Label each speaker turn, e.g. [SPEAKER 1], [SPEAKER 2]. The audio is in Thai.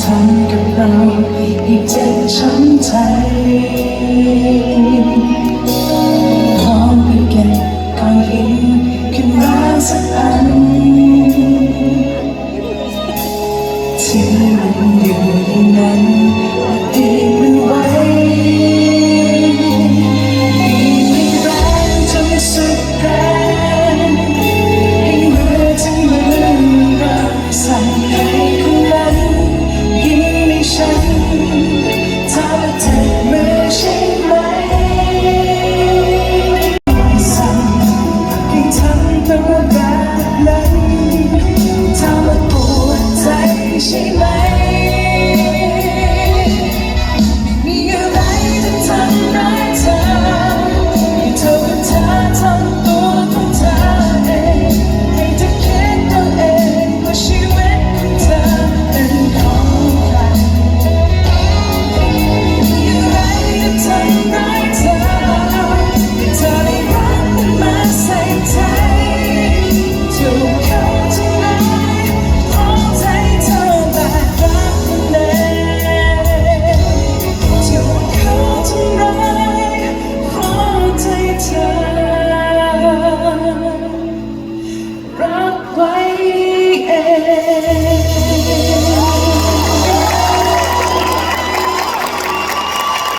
[SPEAKER 1] ทำกับเราให้เจ็บช้ำใจพร้อมไปเก็บก้อนหินขึ้นมาสักอันที่มันอยู่ในนั้น 流眼他们不再心累